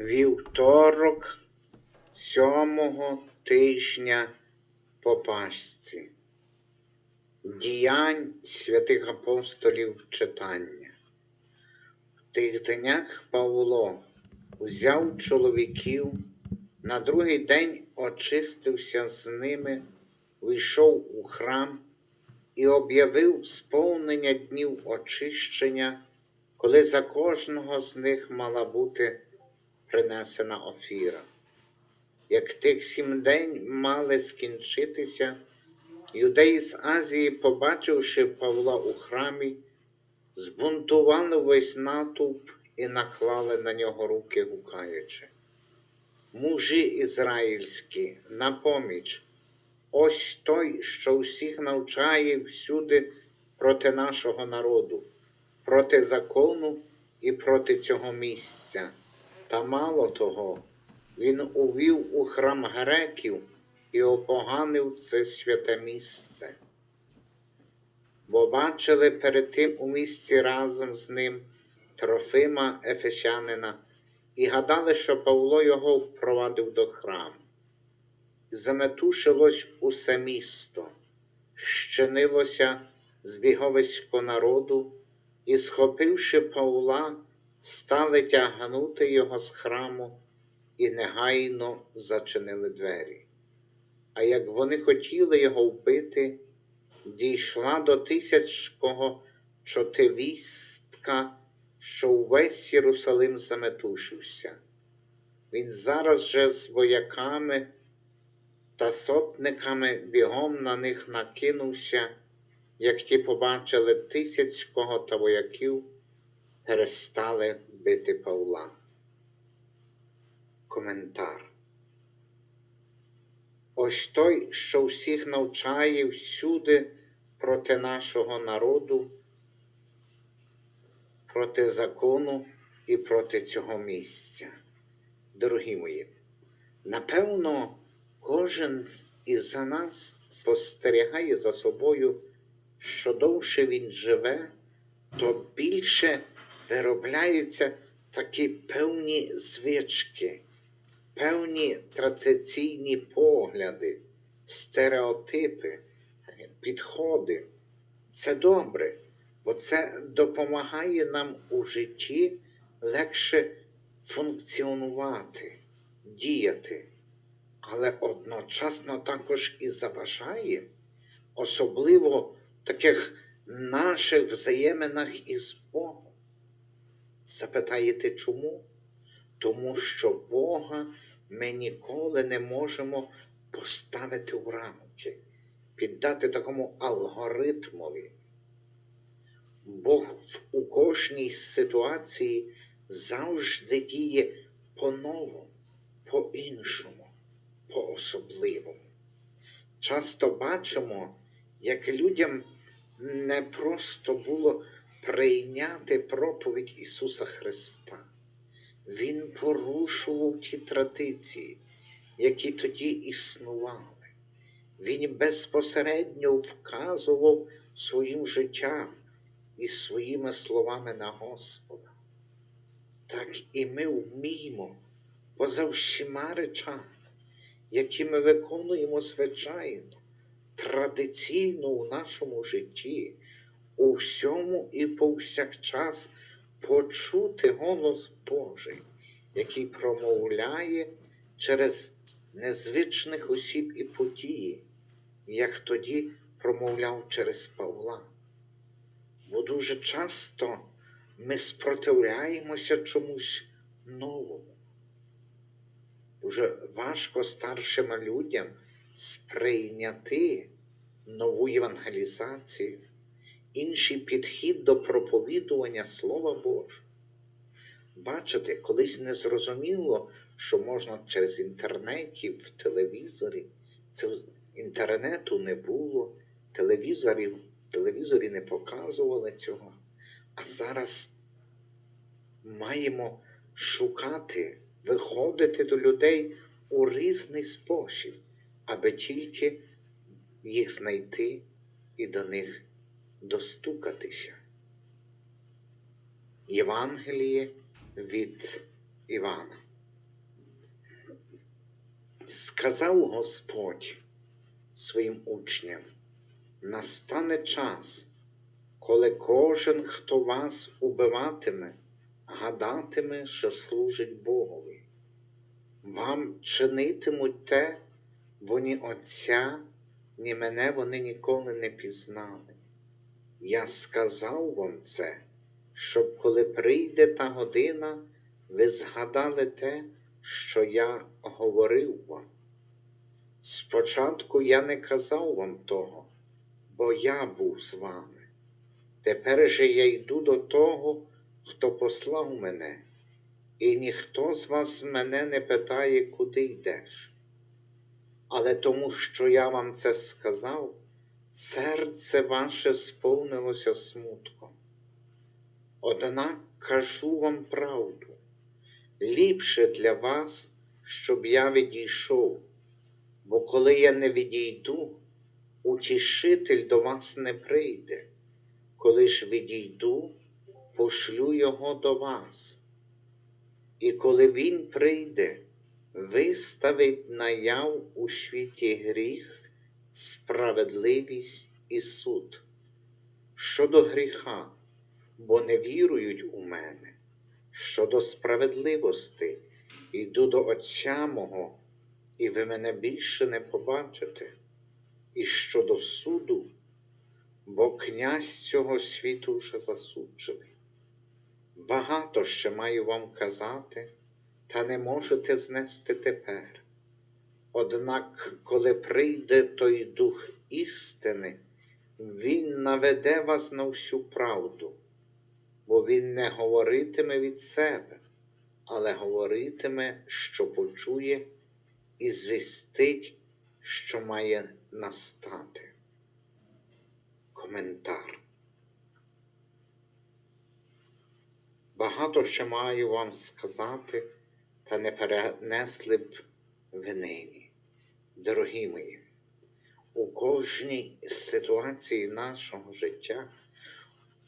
Вівторок сьомого тижня по Пасці. Діянь святих апостолів читання. В тих днях Павло взяв чоловіків, на другий день очистився з ними, вийшов у храм і об'явив сповнення днів очищення, коли за кожного з них мала бути принесена офіра. Як тих сім день мали скінчитися, юдеї з Азії, побачивши Павла у храмі, збунтували весь натовп і наклали на нього руки, гукаючи. Мужі ізраїльські, на поміч, ось той, що всіх навчає всюди проти нашого народу, проти закону і проти цього місця. Та мало того, він увів у храм греків і опоганив це святе місце. Бо бачили перед тим у місці разом з ним Трофима Ефесянина і гадали, що Павло його впровадив до храму. Заметушилось усе місто, щинилося збіговисько народу, і, схопивши Павла, стали тягнути його з храму і негайно зачинили двері. А як вони хотіли його вбити, дійшла до тисячкого чотивістка, що увесь Єрусалим заметушився. Він зараз же з вояками та сотниками бігом на них накинувся, як ті побачили тисячкого та вояків, перестали бити Павла. Коментар. Ось той, що всіх навчає всюди проти нашого народу, проти закону і проти цього місця. Дорогі мої, напевно, кожен із нас спостерігає за собою, що довше він живе, то більше виробляються такі певні звички, певні традиційні погляди, стереотипи, підходи. Це добре, бо це допомагає нам у житті легше функціонувати, діяти, але одночасно також і заважає, особливо таких наших взаєминах із Богом. Запитаєте чому? Тому що Бога ми ніколи не можемо поставити у рамки, піддати такому алгоритмові. Бог у кожній ситуації завжди діє по-новому, по-іншому, по-особливому. Часто бачимо, як людям не просто було прийняти проповідь Ісуса Христа. Він порушував ті традиції, які тоді існували. Він безпосередньо вказував своїм життям і своїми словами на Господа. Так і ми вміємо поза всіма речами, які ми виконуємо звичайно, традиційно у нашому житті, у всьому і повсякчас почути голос Божий, який промовляє через незвичних осіб і події, як тоді промовляв через Павла. Бо дуже часто ми спротивляємося чомусь новому. Дуже важко старшим людям сприйняти нову євангелізацію, інший підхід до проповідування Слова Божого. Бачите, колись не зрозуміло, що можна через інтернеті, в телевізорі. Це інтернету не було, телевізорів, телевізорі не показували цього. А зараз маємо шукати, виходити до людей у різний спосіб, аби тільки їх знайти і до них достукатися. Євангеліє від Івана. сказав Господь своїм учням, настане час, коли кожен, хто вас убиватиме, гадатиме, що служить Богові. Вам чинитимуть те, бо ні Отця, ні мене вони ніколи не пізнали. Я сказав вам це, щоб коли прийде та година, ви згадали те, що я говорив вам. Спочатку я не казав вам того, бо я був з вами. Тепер же я йду до того, хто послав мене, і ніхто з вас мене не питає, куди йдеш. Але тому, що я вам це сказав, серце ваше сповнилося смутком. Однак кажу вам правду, ліпше для вас, щоб я відійшов, бо коли я не відійду, утішитель до вас не прийде. Коли ж відійду, пошлю його до вас. І коли він прийде, виставить наяв у світі гріх, справедливість і суд. Щодо гріха, бо не вірують у мене, щодо справедливості, йду до Отця мого, і ви мене більше не побачите, і щодо суду, бо князь цього світу вже засуджений. Багато ще маю вам казати, та не можете знести тепер. Однак, коли прийде той дух істини, він наведе вас на всю правду, бо він не говоритиме від себе, але говоритиме, що почує, і звістить, що має настати. Коментар. Багато ще маю вам сказати, та не перенесли б нині. Дорогі мої, у кожній ситуації нашого життя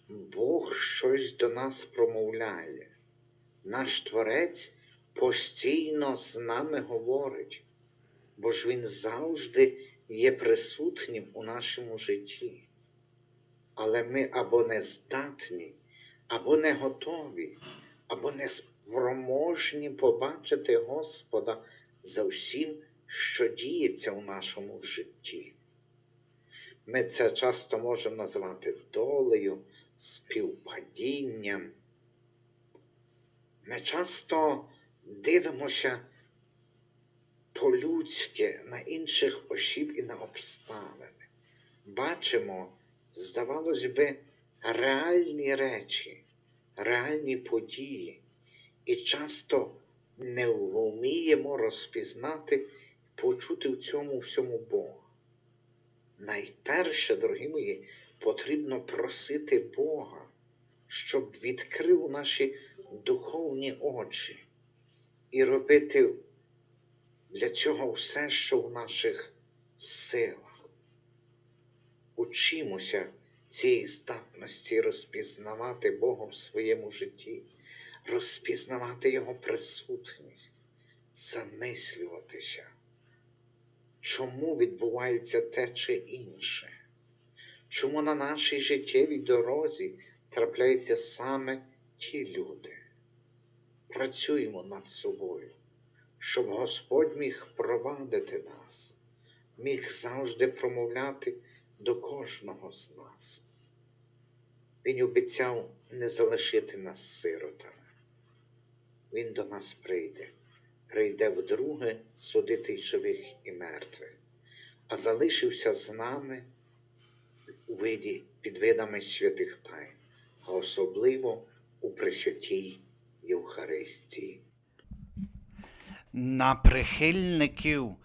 Бог щось до нас промовляє. Наш Творець постійно з нами говорить, бо ж Він завжди є присутнім у нашому житті. Але ми або не здатні, або не готові, або не спроможні побачити Господа за всім, що діється у нашому житті. Ми це часто можемо назвати долею, співпадінням. Ми часто дивимося по-людськи на інших осіб і на обставини. Бачимо, здавалось би, реальні речі, реальні події, і часто не вміємо розпізнати, почути в цьому всьому Бога. Найперше, дорогі мої, потрібно просити Бога, щоб відкрив наші духовні очі і робити для цього все, що в наших силах. Учимося цій здатності розпізнавати Бога в своєму житті, розпізнавати Його присутність, замислюватися, чому відбувається те чи інше, чому на нашій життєвій дорозі трапляються саме ті люди. Працюємо над собою, щоб Господь міг провадити нас, міг завжди промовляти до кожного з нас. Він обіцяв не залишити нас сиротами. Він до нас прийде, прийде вдруге судити живих і мертвих, а залишився з нами у виді під видами святих тайн, а особливо у Пресвятій Євхаристії. На прихильників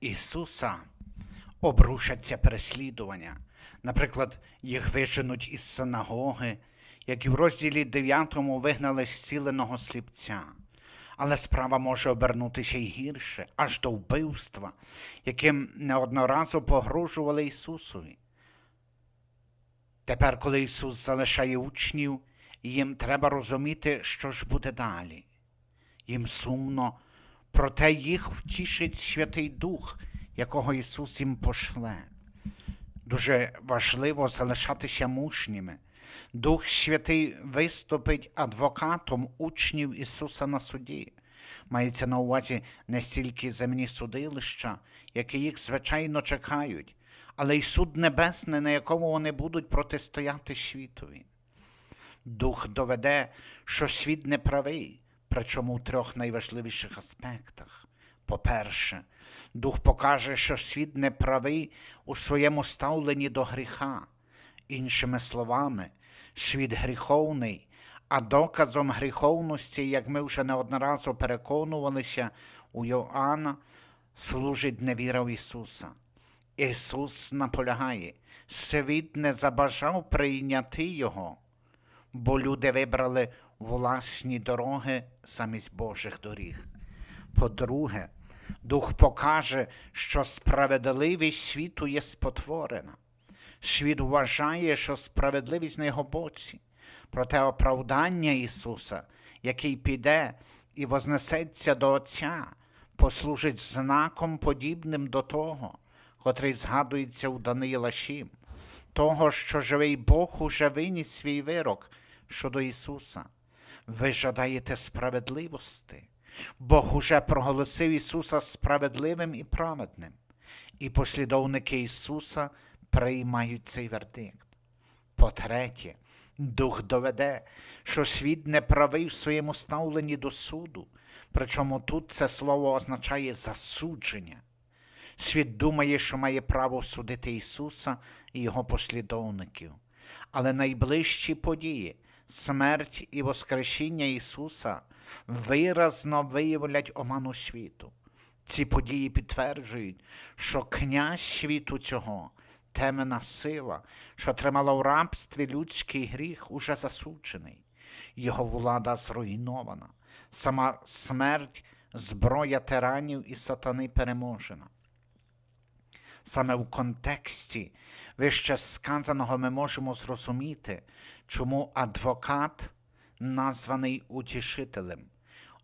Ісуса обрушаться переслідування. Наприклад, їх виженуть із синагоги, як і в розділі 9 вигнали зціленого сліпця. Але справа може обернутися й гірше, аж до вбивства, яким неодноразово погрожували Ісусові. Тепер, коли Ісус залишає учнів, їм треба розуміти, що ж буде далі. Їм сумно проте їх втішить Святий Дух, якого Ісус їм пошле. Дуже важливо залишатися мужніми. Дух Святий виступить адвокатом учнів Ісуса на суді. Мається на увазі не стільки земні судилища, які їх звичайно чекають, але й суд небесний, на якому вони будуть протистояти світові. Дух доведе, що світ не правий, причому у трьох найважливіших аспектах. По-перше, Дух покаже, що світ не правий у своєму ставленні до гріха. Іншими словами, світ гріховний, а доказом гріховності, як ми вже неодноразово переконувалися у Йоанна, служить невіра в Ісуса. Ісус наполягає, світ не забажав прийняти Його, бо люди вибрали власні дороги замість Божих доріг. По-друге, Дух покаже, що справедливість світу є спотворена. Світ вважає, що справедливість на його боці, проте оправдання Ісуса, який піде і вознесеться до Отця, послужить знаком подібним до того, котрий згадується у Даниїла 7, того, що живий Бог уже виніс свій вирок щодо Ісуса. Ви жадаєте справедливості. Бог уже проголосив Ісуса справедливим і праведним, і послідовники Ісуса приймають цей вердикт. По-третє, Дух доведе, що світ не правий в своєму ставленні до суду, причому тут це слово означає засудження. Світ думає, що має право судити Ісуса і Його послідовників. Але найближчі події, смерть і Воскресіння Ісуса виразно виявлять оману світу. Ці події підтверджують, що князь світу цього, темна сила, що тримала в рабстві людський гріх, уже засуджений. Його влада зруйнована, сама смерть, зброя тиранів і сатани переможена. Саме в контексті вище сказаного ми можемо зрозуміти, чому адвокат названий утішителем,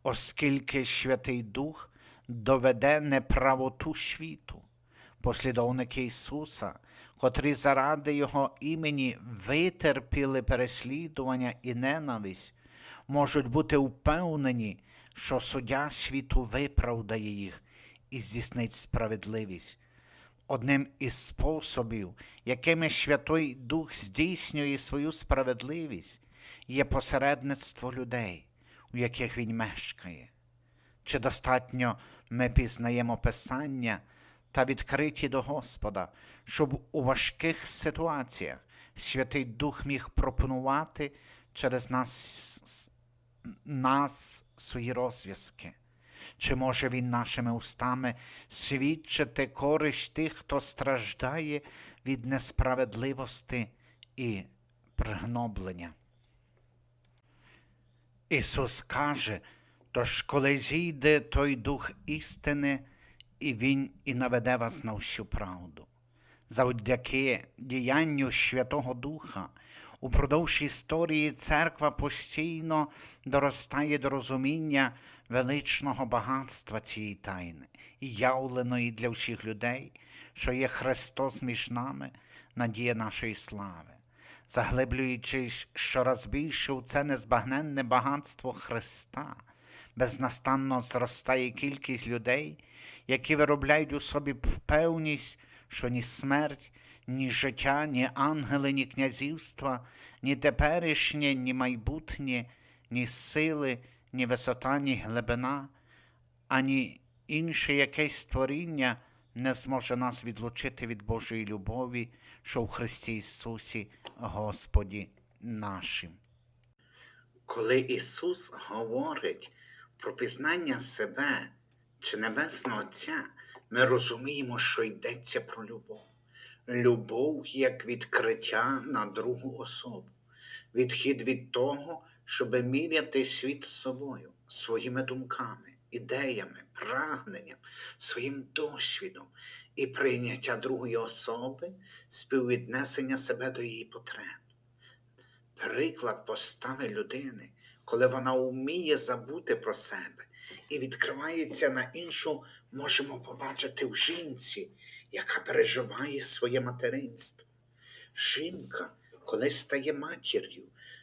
оскільки Святий Дух доведе неправоту світу. Послідовники Ісуса, котрі заради Його імені витерпіли переслідування і ненависть, можуть бути впевнені, що суддя світу виправдає їх і здійснить справедливість. Одним із способів, якими Святий Дух здійснює свою справедливість, є посередництво людей, у яких він мешкає. Чи достатньо ми пізнаємо Писання та відкриті до Господа, щоб у важких ситуаціях Святий Дух міг пропонувати через нас, нас свої розв'язки? Чи може він нашими устами свідчити користь тих, хто страждає від несправедливості і пригноблення? Ісус каже, тож коли зійде той дух істини, і Він і наведе вас на всю правду. Завдяки діянню Святого Духа. Упродовж історії церква постійно доростає до розуміння величного багатства цієї тайни, явленої для всіх людей, що є Христос між нами, надія нашої слави. Заглиблюючись щораз більше у це незбагненне багатство Христа, безнастанно зростає кількість людей, які виробляють у собі певність, що ні смерть, ні життя, ні ангели, ні князівства, ні теперішнє, ні майбутнє, ні сили, ні висота, ні глибина, ані інше якесь створіння не зможе нас відлучити від Божої любові, що в Христі Ісусі, Господі нашим. Коли Ісус говорить про пізнання себе чи Небесного Отця, ми розуміємо, що йдеться про любов. Любов як відкриття на другу особу, відхід від того, щоб міряти світ з собою, своїми думками, ідеями, прагненням, своїм досвідом і прийняття другої особи, співвіднесення себе до її потреб. приклад постави людини, коли вона вміє забути про себе і відкривається на іншу, можемо побачити в жінці, яка переживає своє материнство. Жінка, коли стає матір'ю,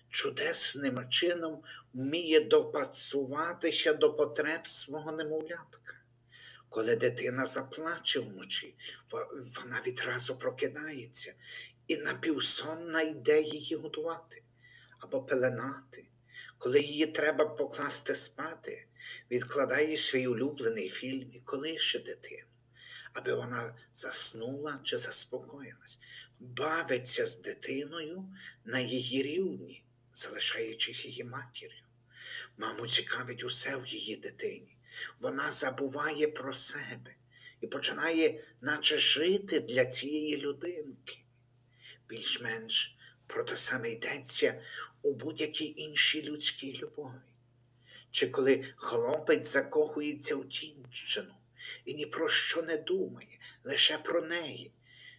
чудесним чином вміє допрацюватися до потреб свого немовлятка. Коли дитина заплаче вночі, вона відразу прокидається і напівсонна йде її годувати або пеленати. Коли її треба покласти спати, відкладає свій улюблений фільм і колише дитину, аби вона заснула чи заспокоїлась, бавиться з дитиною на її рівні, залишаючись її матір'ю. Маму цікавить усе в її дитині. Вона забуває про себе і починає, наче жити для цієї людинки. Більш-менш про те саме йдеться у будь-якій іншій людській любові. Чи коли хлопець закохується у дівчину і ні про що не думає, лише про неї,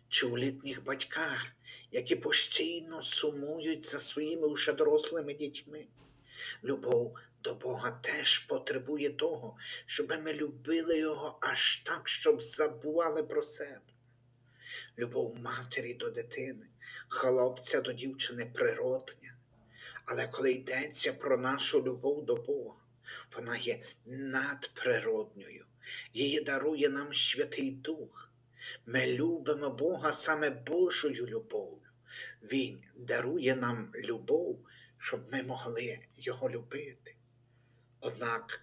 чи у літніх батьках, які постійно сумують за своїми вже дорослими дітьми. Любов до Бога теж потребує того, щоб ми любили Його аж так, щоб забували про себе. Любов матері до дитини, хлопця до дівчини природня. Але коли йдеться про нашу любов до Бога, вона є надприродньою. Її дарує нам Святий Дух. Ми любимо Бога саме Божою любов'ю. Він дарує нам любов, щоб ми могли Його любити. Однак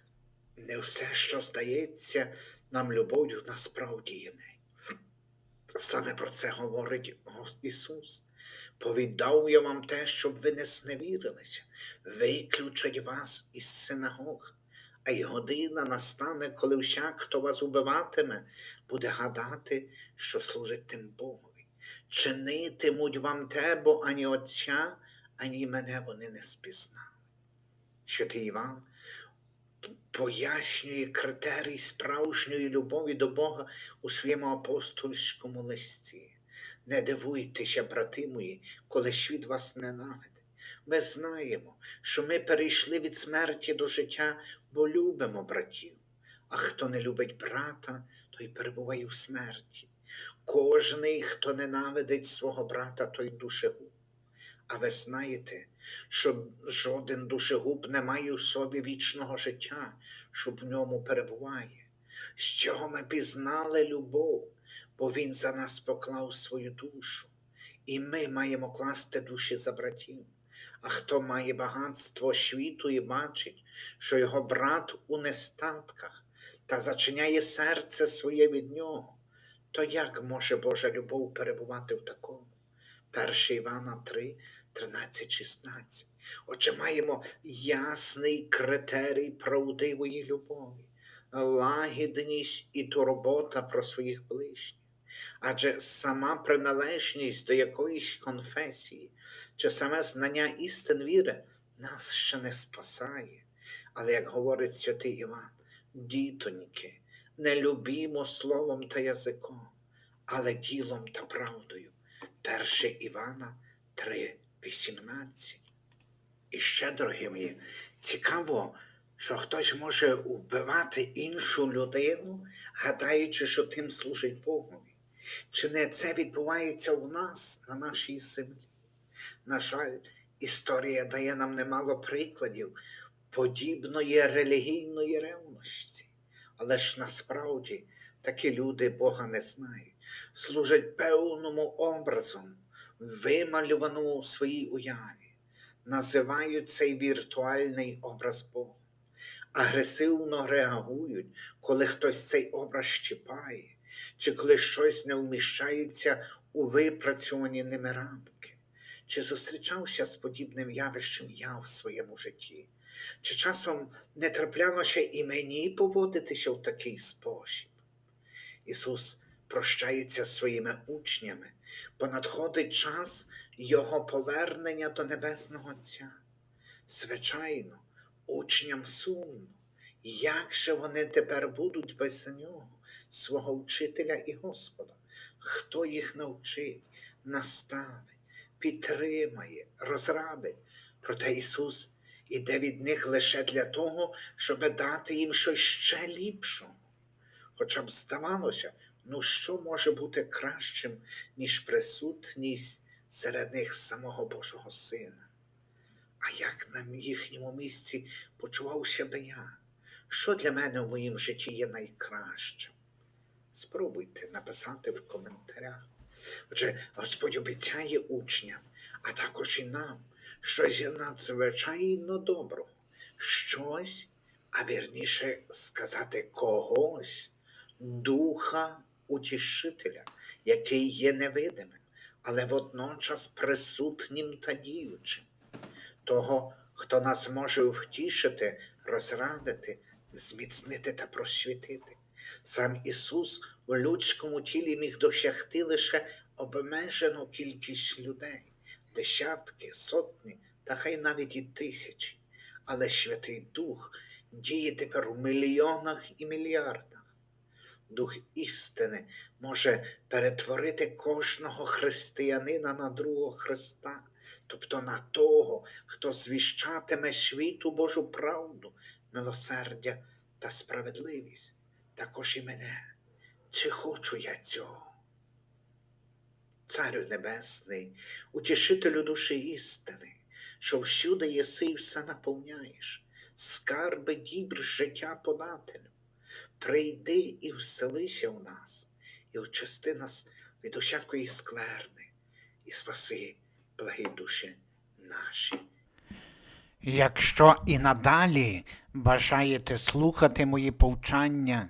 не все, що здається нам любов'ю, насправді є нею. Саме про це говорить Ісус. Повідав я вам те, щоб ви не зневірилися, виключать вас із синагог, а й година настане, коли всяк, хто вас убиватиме, буде гадати, що служить тим Богові. Чинитимуть вам те, бо ані Отця, ані мене вони не спізнали. Святий Іван пояснює критерій справжньої любові до Бога у своєму апостольському листі. Не дивуйтеся, брати мої, коли світ вас ненавидить. Ми знаємо, що ми перейшли від смерті до життя, бо любимо братів. А хто не любить брата, той перебуває у смерті. Кожний, хто ненавидить свого брата, той душегуб. А ви знаєте, що жоден душегуб не має у собі вічного життя, що в ньому перебуває. З чого ми пізнали любов, бо Він за нас поклав свою душу, і ми маємо класти душі за братів. А хто має багатство світу і бачить, що його брат у нестатках та зачиняє серце своє від нього, то як може Божа любов перебувати в такому? 1 Івана 3, 13, 16. Отже, маємо ясний критерій правдивої любові, лагідність і турбота про своїх ближніх. Адже сама приналежність до якоїсь конфесії чи саме знання істин віри нас ще не спасає. Але, як говорить святий Іван, дітоньки, не любімо словом та язиком, але ділом та правдою. 1 Івана 3,18. І ще, дорогі мої, цікаво, що хтось може вбивати іншу людину, гадаючи, що тим служить Богові. Чи не це відбувається у нас на нашій землі? На жаль, історія дає нам немало прикладів подібної релігійної ревності. Але ж насправді такі люди Бога не знають, служать певному образом, вималюваному у своїй уяві, називають цей віртуальний образ Бога, агресивно реагують, коли хтось цей образ щипає, чи коли щось не вміщається у випрацьовані ними рамки. Чи зустрічався з подібним явищем я в своєму житті? Чи часом не траплялося і мені поводитися в такий спосіб? Ісус прощається з своїми учнями, бо надходить час Його повернення до Небесного Отця. Звичайно, учням сумно, як же вони тепер будуть без нього, свого вчителя і Господа? Хто їх навчить, наставить, підтримає, розрадить, Проте Ісус іде від них лише для того, щоб дати їм щось ще ліпшого. Хоча б здавалося, ну що може бути кращим, ніж присутність серед них самого Божого Сина. А як на їхньому місці почувався би я? Що для мене в моїм житті є найкращим? Спробуйте написати в коментарях. Отже, Господь обіцяє учням, а також і нам, щось надзвичайно доброго, щось, а вірніше сказати когось, духа утішителя, який є невидимим, але водночас присутнім та діючим того, хто нас може втішити, розрадити, зміцнити та просвітити. Сам Ісус у людському тілі міг досягти лише обмежену кількість людей, десятки, сотні та хай навіть і тисячі. Але Святий Дух діє тепер у мільйонах і мільярдах. Дух істини може перетворити кожного християнина на другого Христа, тобто на того, хто звіщатиме світу Божу правду, милосердя та справедливість, також і мене. Чи хочу я цього? Царю Небесний, утішителю душі істини, що всюди єси і все наповняєш, скарби дібр життя подателю. Прийди і вселися в нас, і очисти нас від усякої скверни, і спаси, благі душі наші. Якщо і надалі бажаєте слухати мої повчання,